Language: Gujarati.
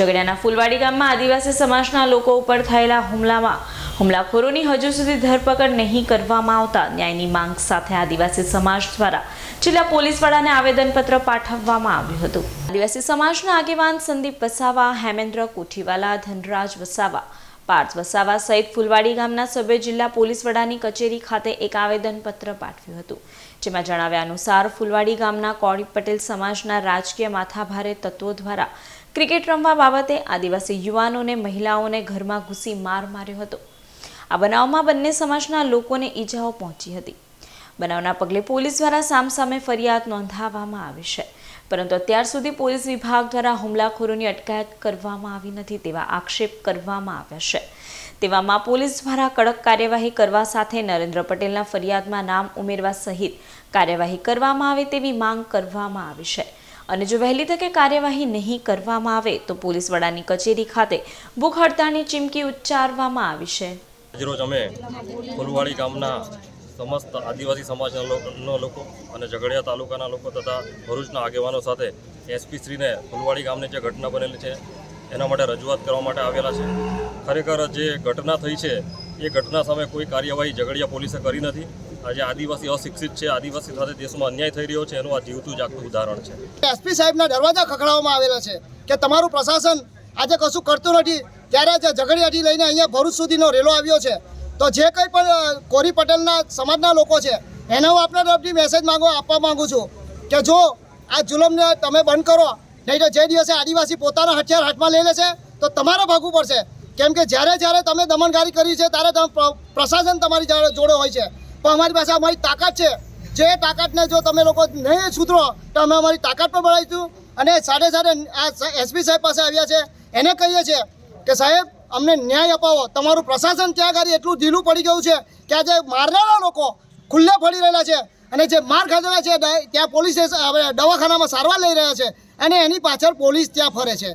ઝઘડિયાના ફૂલવાડી ગામમાં આદિવાસી સમાજના લોકો ઉપર થયેલા હુમલામાં હુમલાખોરોની હજુ સુધી ધરપકડ નહીં કરવામાં આવતા ન્યાયની માંગ સાથે આદિવાસી સમાજ દ્વારા જિલ્લા પોલીસ વડાને આવેદનપત્ર પાઠવવામાં આવ્યું હતું. આદિવાસી સમાજના આગેવાન સંદીપ વસાવા, હેમેન્દ્ર કોઠીવાલા, ધનરાજ વસાવા, પાર્થ વસાવા સહિત ફુલવાડી ગામના સભ્ય જિલ્લા પોલીસ વડાની કચેરી ખાતે એક આવેદનપત્ર પાઠવ્યું હતું. જેમાં જણાવ્યા અનુસાર ફુલવાડી ગામના કોળી પટેલ સમાજના રાજકીય માથાભારે તત્વો દ્વારા ક્રિકેટ રમવા બાબતે આદિવાસી યુવાનોને, મહિલાઓને ઘરમાં ઘૂસી માર માર્યો હતો. આ બનાવમાં બંને સમાજના લોકોને ઈજાઓ પહોંચી હતી. બનાવના પગલે પોલીસ દ્વારા સામસામે ફરિયાદ નોંધાવવામાં આવી છે. પરંતુ અત્યાર સુધી પોલીસ વિભાગ દ્વારા હુમલાખોરોની અટકાયત કરવામાં આવી નથી તેવા આક્ષેપ કરવામાં આવ્યા છે. તેવામાં પોલીસ દ્વારા કડક કાર્યવાહી કરવા સાથે નરેન્દ્ર પટેલના ફરિયાદમાં નામ ઉમેરવા સહિત કાર્યવાહી કરવામાં આવે તેવી માંગ કરવામાં આવી છે. અને જો વહેલી તકે કાર્યવાહી નહીં કરવામાં આવે તો પોલીસ વડાની કચેરી ખાતે ભૂખ હડતાળની ચીમકી ઉચ્ચારવામાં આવી છે. આજરોજ અમે ફુલવાડી ગામના સમસ્ત આદિવાસી સમાજના લોકો અને ઝઘડિયા તાલુકાના લોકો તથા ભરૂચના આગેવાનો સાથે એસપી શ્રીને ફૂલવાડી ગામની જે ઘટના બનેલી છે, એના માટે રજૂઆત કરવા માટે આવેલા છે. ખરેખર જે ઘટના થઈ છે, એ ઘટના સામે કોઈ કાર્યવાહી ઝઘડિયા પોલીસે કરી નથી. આજે આદિવાસી અશિક્ષિત છે, આદિવાસી સાથે દેશમાં અન્યાય થઈ રહ્યો છે, એનું આ જીવતું જાગતું ઉદાહરણ છે. એસપી સાહેબના દરવાજા ખખડાવવામાં આવેલા છે કે તમારું પ્રશાસન આજે કશું કરતું નથી. ત્યારે જે ઝઘડિયાથી લઈને અહીંયા ભરૂચ સુધીનો રેલો આવ્યો છે, તો જે કંઈ પણ કોરી પટેલના સમાજના લોકો છે, એને હું આપણા તરફથી મેસેજ માંગો, આપવા માંગુ છું કે જો આ જુલમને તમે બંધ કરો, નહીં તો જે દિવસે આદિવાસી પોતાના હથિયાર હાથમાં લઈ લેશે, તો તમારે ભાગવું પડશે. કેમ કે જ્યારે જ્યારે તમે દમનકારી કરી છે, ત્યારે પ્રશાસન તમારી જોડે હોય છે. પણ અમારી પાસે અમારી તાકાત છે. જે તાકાતને જો તમે લોકો નહીં સુધરો, તો અમે અમારી તાકાત પણ બનાવીશું અને સાથે સાથે આ એસપી સાહેબ પાસે આવ્યા છે, એને કહીએ છીએ કે સાહેબ, અમને ન્યાય અપાવો. તમારું પ્રશાસન ત્યાં આગળ એટલું ઢીલું પડી ગયું છે કે આજે મારનારા લોકો ખુલ્લે ફરી રહેલા છે. અને જે માર ખાધેલા છે ત્યાં પોલીસ દવાખાનામાં સારવાર લઈ રહ્યા છે. અને એની પાછળ પોલીસ ત્યાં ફરે છે.